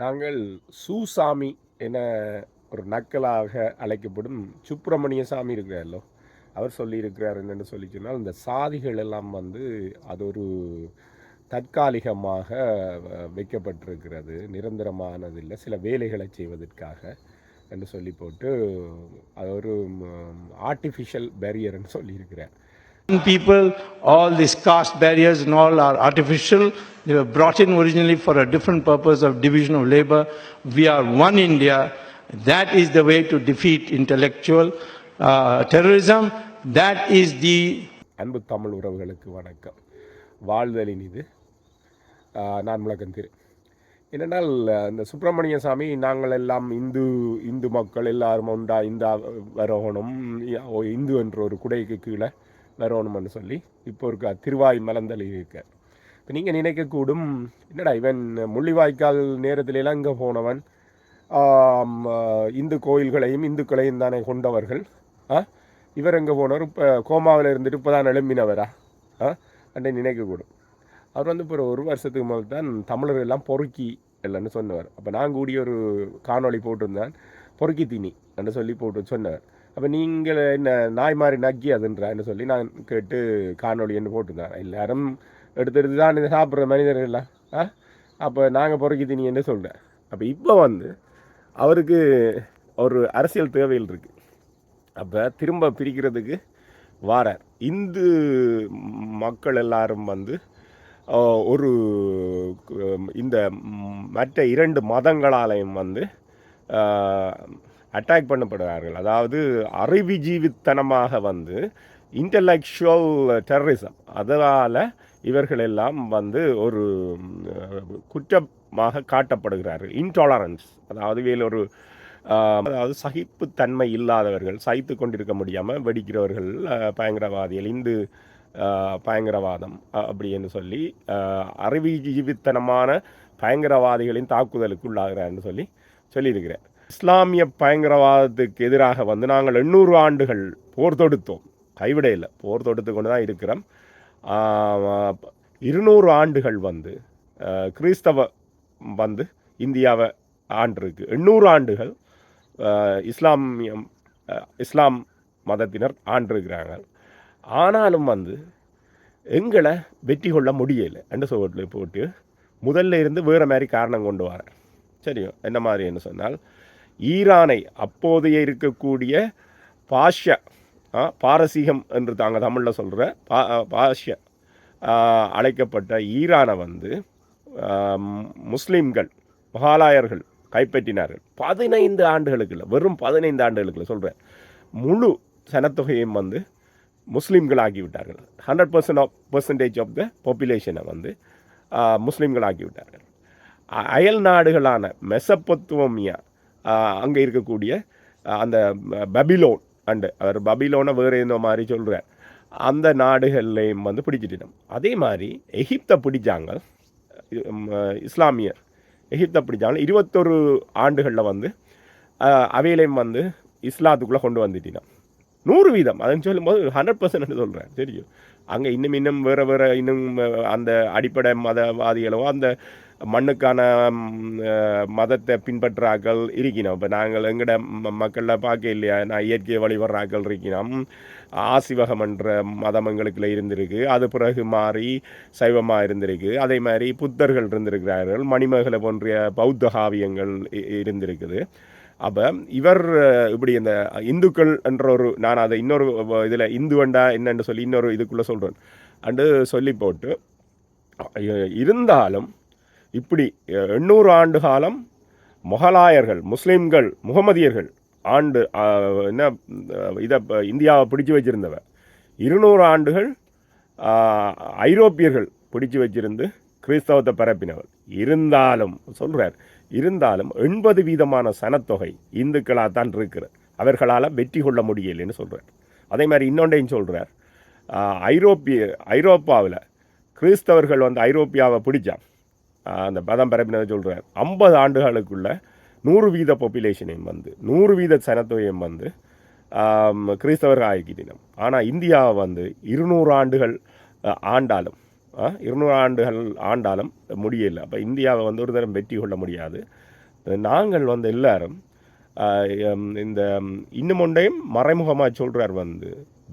நாங்கள் சூசாமி என ஒரு நக்கலாக அழைக்கப்படும் சுப்பிரமணிய சாமி இருக்கிறாரோ அவர் சொல்லியிருக்கிறார் என்னென்னு சொல்லி சொன்னால் இந்த சாதிகள் எல்லாம் வந்து அது ஒரு தற்காலிகமாக வைக்கப்பட்டிருக்கிறது நிரந்தரமானதில்லை சில வேலைகளை செய்வதற்காக என்று சொல்லி போட்டு அது ஒரு ஆர்டிஃபிஷியல் பேரியர்னு சொல்லியிருக்கிறார். People, all these caste barriers and all are artificial. They were brought in originally for a different purpose of division of labor. We are one India. That is the way to defeat intellectual uh, terrorism. That is the அன்பு தமிழ் உறவுகளுக்கு வணக்கம் வாழ்தலின் இது நான் முழக்கந்திரு என்னென்னால் இந்த சுப்பிரமணிய சாமி நாங்கள் எல்லாம் இந்து இந்து மக்கள் எல்லாரும் உண்டா இந்தா வரணும் இந்து என்ற ஒரு குடைக்கு கீழே வரணும்னு சொல்லி இப்போ இருக்க திருவாய் மலர்ந்தல் இருக்க. இப்போ நீங்கள் நினைக்கக்கூடும் என்னடா இவன் முள்ளிவாய்க்கால் நேரத்திலெல்லாம் இங்கே போனவன் இந்து கோயில்களையும் இந்துக்களையும் தானே கொண்டவர்கள். ஆ? இவர் எங்கே போனவர் இப்போ கோமாவில் இருந்துட்டு இப்போ தான் எழும்பினவரா? ஆ? அண்டை நினைக்கக்கூடும். அவர் வந்து இப்போ ஒரு ஒரு வருஷத்துக்கு முதல் தான் தமிழர் எல்லாம் பொறுக்கி இல்லைன்னு சொன்னவர். அப்போ நான் கூடிய ஒரு காணொளி போட்டிருந்தேன் பொறுக்கி தீனி என்று சொல்லி போட்டு சொன்னவர் அப்போ நீங்கள் என்ன நாய் மாதிரி நக்கி அதுன்றான்னு சொல்லி நான் கேட்டு காணொலி என்று போட்டிருந்தேன் எல்லாரும் எடுத்து எடுத்து தான் இதை சாப்பிட்ற மனிதர்கள் ஆ? அப்போ நாங்கள் பொறுக்கி நீ என்று சொல்கிறேன் அப்போ இப்போ வந்து அவருக்கு ஒரு அரசியல் தேவைகள் இருக்குது அப்போ திரும்ப பிரிக்கிறதுக்கு வாரார். இந்து மக்கள் எல்லாரும் வந்து ஒரு இந்த மற்ற இரண்டு மதங்களாலையும் வந்து அட்டாக் பண்ணப்படுவார்கள். அதாவது அறிவுஜீவித்தனமாக வந்து இன்டலெக்சுவல் டெரரிசம் அதனால் இவர்கள் எல்லாம் வந்து ஒரு குற்றமாக காட்டப்படுகிறார்கள். இன்டாலரன்ஸ் அதாவது வேறு ஒரு அதாவது சகிப்புத்தன்மை இல்லாதவர்கள் சகித்து கொண்டிருக்க முடியாமல் வெடிக்கிறவர்கள் பயங்கரவாதிகள் இந்து பயங்கரவாதம் அப்படின்னு சொல்லி அறிவு ஜீவித்தனமான பயங்கரவாதிகளின் தாக்குதலுக்கு உள்ளாகிறார்னு சொல்லி சொல்லியிருக்கிறேன் இஸ்லாமிய பயங்கரவாதத்துக்கு எதிராக வந்து நாங்கள் எண்ணூறு ஆண்டுகள் போர் தொடுத்தோம். கைவிட இல்லை. போர் தொடுத்து கொண்டு தான் இருக்கிறோம். இருநூறு ஆண்டுகள் வந்து கிறிஸ்தவ வந்து இந்தியாவை ஆண்டிருக்கு. எண்ணூறு ஆண்டுகள் இஸ்லாமியம் இஸ்லாம் மதத்தினர் ஆண்டிருக்கிறாங்க. ஆனாலும் வந்து எங்களை வெற்றி கொள்ள முடியலை. என்ற சொல்லி போட்டு? முதல்ல இருந்து வேறு மாதிரி காரணம் கொண்டு வரேன் சரியோ? என்ன மாதிரி என்ன சொன்னால் ஈரானை அப்போதைய இருக்கக்கூடிய பாஷ்ய பாரசீகம் என்று தாங்க தமிழில் சொல்கிற பா பாஷ்ய அழைக்கப்பட்ட ஈரானை வந்து முஸ்லீம்கள் மகாலாயர்கள் கைப்பற்றினார்கள். பதினைந்து ஆண்டுகளுக்குள்ள வெறும் பதினைந்து ஆண்டுகளுக்கு சொல்கிறேன் முழு சனத்தொகையும் வந்து முஸ்லீம்கள் விட்டார்கள் hundred percent of percentage of the பாப்புலேஷனை வந்து முஸ்லீம்களாக்கி விட்டார்கள் அ- அயல் நாடுகளான மெசப்பத்துவமியா அங்கே இருக்கக்கூடிய அந்த ப- பபிலோன் அண்டு அவர் பபிலோனை வேறு என்ன மாதிரி சொல்கிறார் அந்த நாடுகள்லையும் வந்து பிடிச்சிட்டோம். அதே மாதிரி எகிப்தை பிடிச்சாங்க இஸ்லாமியர். எகிப்தை பிடிச்சாங்க இருபத்தொரு ஆண்டுகளில் வந்து அவையிலையும் வந்து இஸ்லாத்துக்குள்ளே கொண்டு வந்துட்டினான் நூறு வீதம். அதுன்னு சொல்லும்போது ஹண்ட்ரட் பர்சன்ட் சொல்கிறேன் தெரியும். அங்கே இன்னும் இன்னும் வேறு வேறு இன்னும் அந்த அடிப்படை மதவாதிகளோ அந்த மண்ணுக்கான மதத்தை பின்பற்ற மதத்தை பின்பற்றாக்கள் இருக்கணும் இப்போ நாங்கள் எங்கட ம- மக்களில் பார்க்க இல்லையா? நான் இயற்கை வழிபடுறாக்கள் இருக்கணும் ஆசிவகம் என்ற மதம் எங்களுக்குள்ள இருந்திருக்கு. அது பிறகு மாறி சைவமாக இருந்திருக்கு. அதே மாதிரி புத்தர்கள் இருந்திருக்கிறார்கள். மணிமேகலை போன்ற பௌத்த காவியங்கள் இ- இருந்திருக்குது. அப்போ இவர் இப்படி இந்த இந்துக்கள் என்ற ஒரு நான் அதை இன்னொரு இதில் இந்து வேண்டா என்னென்று சொல்லி இன்னொரு இதுக்குள்ளே சொல்கிறேன் அண்டு சொல்லி போட்டு இருந்தாலும் இப்படி எண்ணூறு ஆண்டு காலம் முகலாயர்கள் முஸ்லீம்கள் முகமதியர்கள் ஆண்டு என்ன இதை இந்தியாவை பிடிச்சு வச்சிருந்தவ இருநூறு ஆண்டுகள் ஐரோப்பியர்கள் பிடிச்சு வச்சிருந்து கிறிஸ்தவத்தை பரப்பினவர். இருந்தாலும் சொல்கிறார் இருந்தாலும் எண்பது வீதமான சனத்தொகை இந்துக்களாக தான் இருக்கிறது. அவர்களால் வெற்றி கொள்ள முடியலைன்னு சொல்கிறார் அதே மாதிரி இன்னொன்றையும் சொல்கிறார் ஐரோப்பிய ஐரோப்பாவில் கிறிஸ்தவர்கள் வந்து ஐரோப்பியாவை பிடிச்சான் அந்த பதம் பரப்பினதை சொல்கிறார் ஐம்பது ஆண்டுகளுக்குள்ள நூறு வீத பாப்புலேஷனையும் வந்து நூறு வீத சனத்தொகையும் வந்து கிறிஸ்தவர்கள் ஆக்கிட்டினம் ஆனால் இந்தியாவை வந்து இருநூறு ஆண்டுகள் ஆண்டாலும் இருநூறு ஆண்டுகள் ஆண்டாலும் முடியலை. அப்போ இந்தியாவை வந்து ஒரு தரம் வெற்றி கொள்ள முடியாது. நாங்கள் வந்து எல்லாரும் இந்த இன்னும் ஒன்றையும் மறைமுகமாக சொல்கிறார் வந்து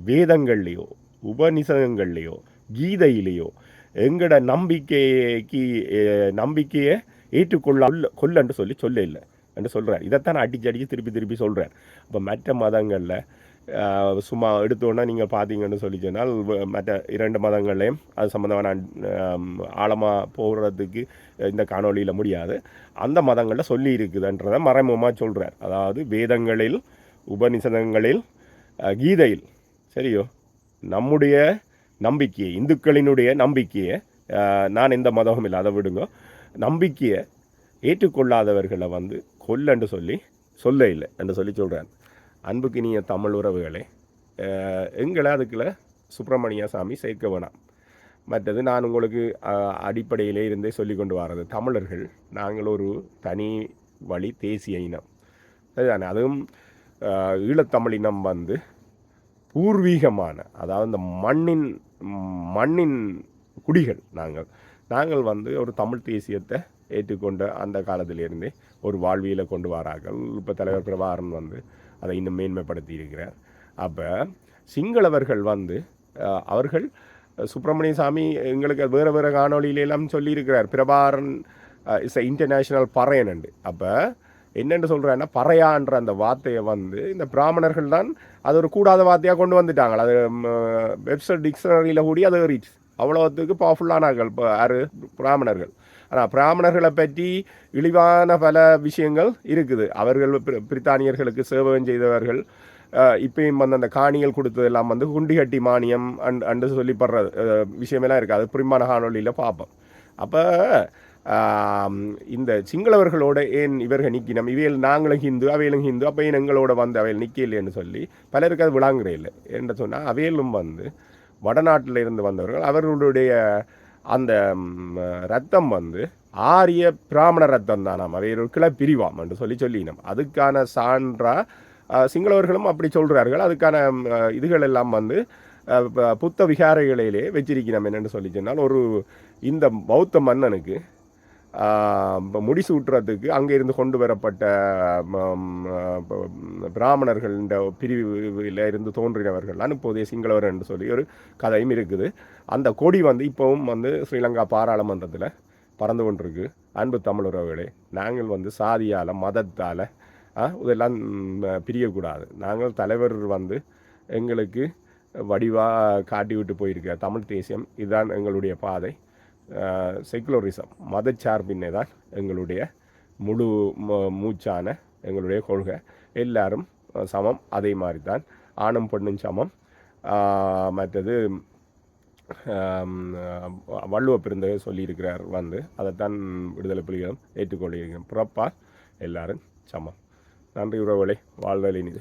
வேதங்கள்லேயோ உபநிஷதங்கள்லேயோ கீதையிலேயோ எங்களோட நம்பிக்கைக்கு நம்பிக்கையை ஏற்றுக்கொள்ள கொல்லன்று சொல்லி சொல்ல இல்லை. என்று சொல்கிறார் இதைத்தான் அடிச்சு அடிச்சு திருப்பி திருப்பி சொல்கிறார் அப்போ மற்ற மதங்களில் சும்மா எடுத்தோன்னா நீங்கள் பார்த்தீங்கன்னு சொல்லி சொன்னால் மற்ற இரண்டு மதங்களையும் அது சம்மந்தமான ஆழமாக போகிறதுக்கு இந்த காணொளியில் முடியாது. அந்த மதங்களில் சொல்லி இருக்குதுன்றதை மறைமுகமாக சொல்கிறார் அதாவது வேதங்களில் உபநிஷதங்களில் கீதையில் சரியோ? நம்முடைய நம்பிக்கையை இந்துக்களினுடைய நம்பிக்கையை நான் எந்த மதமும் இல்லை அதை விடுங்க. நம்பிக்கையை ஏற்றுக்கொள்ளாதவர்களை வந்து கொல்லன்று சொல்லி சொல்ல இல்லை என்று சொல்லி சொல்கிறார் அன்புக்கினிய தமிழ் உறவுகளே எங்களை அதுக்குள்ள சுப்பிரமணிய சாமி சேர்க்க வேணாம். மற்றது நான் உங்களுக்கு அடிப்படையிலே இருந்தே சொல்லி கொண்டு வரது தமிழர்கள். நாங்கள் ஒரு தனி வழி தேசிய இனம். சரிதானே? அதுவும் ஈழத்தமிழ் ஈழத்தமிழினம் வந்து பூர்வீகமான அதாவது இந்த மண்ணின் மண்ணின் குடிகள் நாங்கள். நாங்கள் வந்து ஒரு தமிழ் தேசியத்தை ஏற்றுக்கொண்ட அந்த காலத்திலிருந்தே ஒரு வாழ்வியலை கொண்டு வரார்கள். இப்போ தலைவர் பிரபாகரன் வந்து அதை இன்னும் மேன்மைப்படுத்தி இருக்கிறார். அப்போ சிங்களவர்கள் வந்து அவர்கள் சுப்பிரமணிய சாமி எங்களுக்கு வேறு வேறு காணொலியிலெல்லாம் சொல்லியிருக்கிறார். பிரபாரன் இஸ் இன்டர்நேஷ்னல் பறையனண்டு அப்போ என்னென்னு சொல்கிறேன்னா பறையான்ற அந்த வார்த்தையை வந்து இந்த பிராமணர்கள் தான் அது ஒரு கூடாத வார்த்தையாக கொண்டு வந்துட்டாங்க. அது வெப்சைட் டிக்ஷனரியில் கூடி அது ரீச் அவ்வளோத்துக்கு பவர்ஃபுல்லானார்கள் இப்போ யார்? பிராமணர்கள். ஆனால் பிராமணர்களை பற்றி இழிவான பல விஷயங்கள் இருக்குது. அவர்கள் பிரி- பிரித்தானியர்களுக்கு சேவகம் செய்தவர்கள் இப்பயும் வந்து அந்த காணிகள் கொடுத்ததெல்லாம் வந்து குண்டிகட்டி மானியம் அண்ட் அண்டு சொல்லிப்படுற விஷயமெல்லாம் இருக்குது அது புரிமான காணொலியில் பார்ப்போம். அப்போ இந்த சிங்களவர்களோட ஏன் இவர்கள் நிற்கினோம் இவையில் நாங்களும் ஹிந்து அவையிலும் ஹிந்து அப்போ ஏன் எங்களோட வந்து அவையில் நிற்கலைன்னு சொல்லி பலருக்கு அது விளாங்குற இல்லை. என்று சொன்னால் அவையிலும் வந்து வடநாட்டில் இருந்து வந்தவர்கள் அவர்களுடைய அந்த ரத்தம் வந்து ஆரிய பிராமண ரத்தம் தானாம் அவை ஒரு கிளை பிரிவாம் என்று சொல்லி சொல்லினோம். அதுக்கான சான்றா சிங்களவர்களும் அப்படி சொல்கிறார்கள் அதுக்கான இதுகள் எல்லாம் வந்து புத்த விகாரைகளிலே வச்சிருக்கிறோம் என்னென்னு சொல்லி சொன்னால் ஒரு இந்த பௌத்த மன்னனுக்கு முடிசூட்டுறதுக்கு அங்கே இருந்து கொண்டு வரப்பட்ட ம், பிராமணர்கள் இந்த பிரிவில் இருந்து தோன்றினவர்கள்லாம் இப்போதைய சிங்களவர் என்று சொல்லி ஒரு கதையும் இருக்குது. அந்த கொடி வந்து இப்போவும் வந்து ஸ்ரீலங்கா பாராளுமன்றத்தில் பறந்து கொண்டிருக்கு. அன்பு தமிழ் நாங்கள் வந்து சாதியால் மதத்தால் இதெல்லாம் பிரியக்கூடாது. நாங்கள் தலைவர் வந்து எங்களுக்கு வடிவாக காட்டி விட்டு போயிருக்க தமிழ் தேசியம் இதுதான் எங்களுடைய பாதை. செக்குலரிசம் மதச்சார்பின்மை தான் எங்களுடைய முழு மூச்சான எங்களுடைய கொள்கை. எல்லாரும் சமம் அதே மாதிரி தான் ஆணும் பெண்ணும் சமம். மற்றது வள்ளுவ பெருந்தகை சொல்லியிருக்கிறார் வந்து அதைத்தான் விடுதலை புலிகளும் ஏற்றுக்கொள்ளியிருக்கிறோம் பிறப்பால் எல்லாரும் சமம். நன்றி உறவுகளே வாழ்தலின்